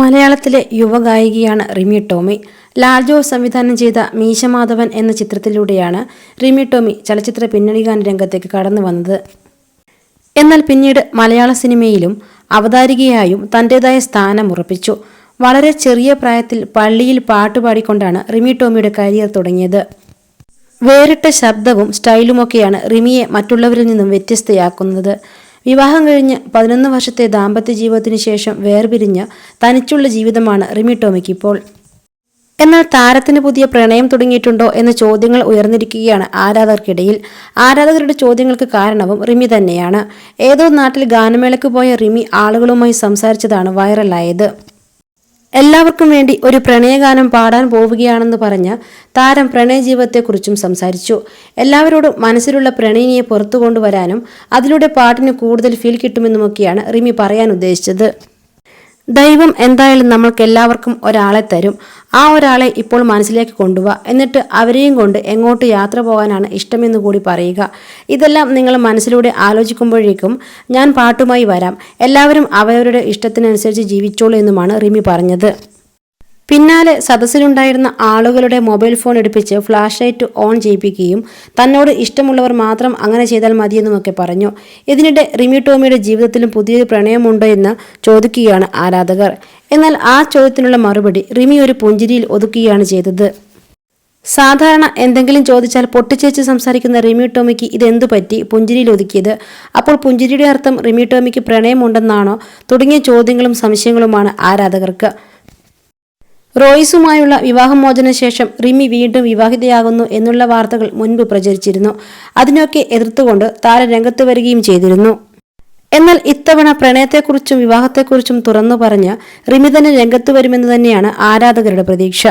മലയാളത്തിലെ യുവഗായികയാണ് റിമി ടോമി. ലാൽ ജോസ് സംവിധാനം ചെയ്ത മീശമാധവൻ എന്ന ചിത്രത്തിലൂടെയാണ് റിമി ടോമി ചലച്ചിത്ര പിന്നണി ഗാന രംഗത്തേക്ക് കടന്നു വന്നത്. എന്നാൽ പിന്നീട് മലയാള സിനിമയിലും അവതാരികയായും തന്റെതായ സ്ഥാനം ഉറപ്പിച്ചു. വളരെ ചെറിയ പ്രായത്തിൽ പള്ളിയിൽ പാട്ടുപാടിക്കൊണ്ടാണ് റിമി ടോമിയുടെ കരിയർ തുടങ്ങിയത്. വേറിട്ട ശബ്ദവും സ്റ്റൈലുമൊക്കെയാണ് റിമിയെ മറ്റുള്ളവരിൽ നിന്നും വ്യത്യസ്തയാക്കുന്നത്. വിവാഹം കഴിഞ്ഞ് പതിനൊന്ന് വർഷത്തെ ദാമ്പത്യ ജീവിതത്തിന് ശേഷം വേർപിരിഞ്ഞ് തനിച്ചുള്ള ജീവിതമാണ് റിമി ടോമിക്ക് ഇപ്പോൾ. എന്നാൽ താരത്തിന് പുതിയ പ്രണയം തുടങ്ങിയിട്ടുണ്ടോ എന്ന ചോദ്യങ്ങൾ ഉയർന്നിരിക്കുകയാണ് ആരാധകർക്കിടയിൽ. ആരാധകരുടെ ചോദ്യങ്ങൾക്ക് കാരണവും റിമി തന്നെയാണ്. ഏതോ നാട്ടിൽ ഗാനമേളയ്ക്ക് പോയ റിമി ആളുകളുമായി സംസാരിച്ചതാണ് വൈറലായത്. എല്ലാവർക്കും വേണ്ടി ഒരു പ്രണയഗാനം പാടാൻ പോവുകയാണെന്ന് പറഞ്ഞ താരം പ്രണയജീവിതത്തെക്കുറിച്ചും സംസാരിച്ചു. എല്ലാവരോടും മനസ്സിലുള്ള പ്രണയിനിയെ പുറത്തു കൊണ്ടുവരാനും അതിലൂടെ പാട്ടിന് കൂടുതൽ ഫീൽ കിട്ടുമെന്നുമൊക്കെയാണ് റിമി പറയാൻ ഉദ്ദേശിച്ചത്. ദൈവം എന്തായാലും നമ്മൾക്ക് എല്ലാവർക്കും ഒരാളെ തരും. ആ ഒരാളെ ഇപ്പോൾ മനസ്സിലേക്ക് കൊണ്ടുപോവുക എന്നിട്ട് അവരെയും കൊണ്ട് എങ്ങോട്ട് യാത്ര പോകാനാണ് ഇഷ്ടമെന്ന് കൂടി പറയുക. ഇതെല്ലാം നിങ്ങൾ മനസ്സിലൂടെ ആലോചിക്കുമ്പോഴേക്കും ഞാൻ പാട്ടുമായി വരാം. എല്ലാവരും അവരവരുടെ ഇഷ്ടത്തിനനുസരിച്ച് ജീവിച്ചോളൂ എന്നുമാണ് റിമി പറഞ്ഞത്. പിന്നാലെ സദസ്സിലുണ്ടായിരുന്ന ആളുകളുടെ മൊബൈൽ ഫോൺ എടുപ്പിച്ച് ഫ്ലാഷ് ലൈറ്റ് ഓൺ ചെയ്യിപ്പിക്കുകയും തന്നോട് ഇഷ്ടമുള്ളവർ മാത്രം അങ്ങനെ ചെയ്താൽ മതിയെന്നുമൊക്കെ പറഞ്ഞു. ഇതിനിടെ റിമി ടോമിയുടെ ജീവിതത്തിലും പുതിയൊരു പ്രണയമുണ്ടോ എന്ന് ചോദിക്കുകയാണ് ആരാധകർ. എന്നാൽ ആ ചോദ്യത്തിനുള്ള മറുപടി റിമി ഒരു പുഞ്ചിരിയിൽ ഒതുക്കുകയാണ് ചെയ്തത്. സാധാരണ എന്തെങ്കിലും ചോദിച്ചാൽ പൊട്ടിച്ചേച്ച് സംസാരിക്കുന്ന റിമി ടോമിക്ക് ഇതെന്തു പറ്റി? പുഞ്ചിരിയിൽ ഒതുക്കിയത്. അപ്പോൾ പുഞ്ചിരിയുടെ അർത്ഥം റിമി ടോമിക്ക് പ്രണയമുണ്ടെന്നാണോ? തുടങ്ങിയ ചോദ്യങ്ങളും സംശയങ്ങളുമാണ് ആരാധകർക്ക്. റോയിസുമായുള്ള വിവാഹമോചന ശേഷം റിമി വീണ്ടും വിവാഹിതയാകുന്നു എന്നുള്ള വാർത്തകൾ മുൻപ് പ്രചരിച്ചിരുന്നു. അതിനൊക്കെ എതിർത്തുകൊണ്ട് താര രംഗത്ത് വരികയും ചെയ്തിരുന്നു. എന്നാൽ ഇത്തവണ പ്രണയത്തെക്കുറിച്ചും വിവാഹത്തെക്കുറിച്ചും തുറന്നു പറഞ്ഞ് റിമി തന്നെ രംഗത്ത് വരുമെന്ന് തന്നെയാണ് ആരാധകരുടെ പ്രതീക്ഷ.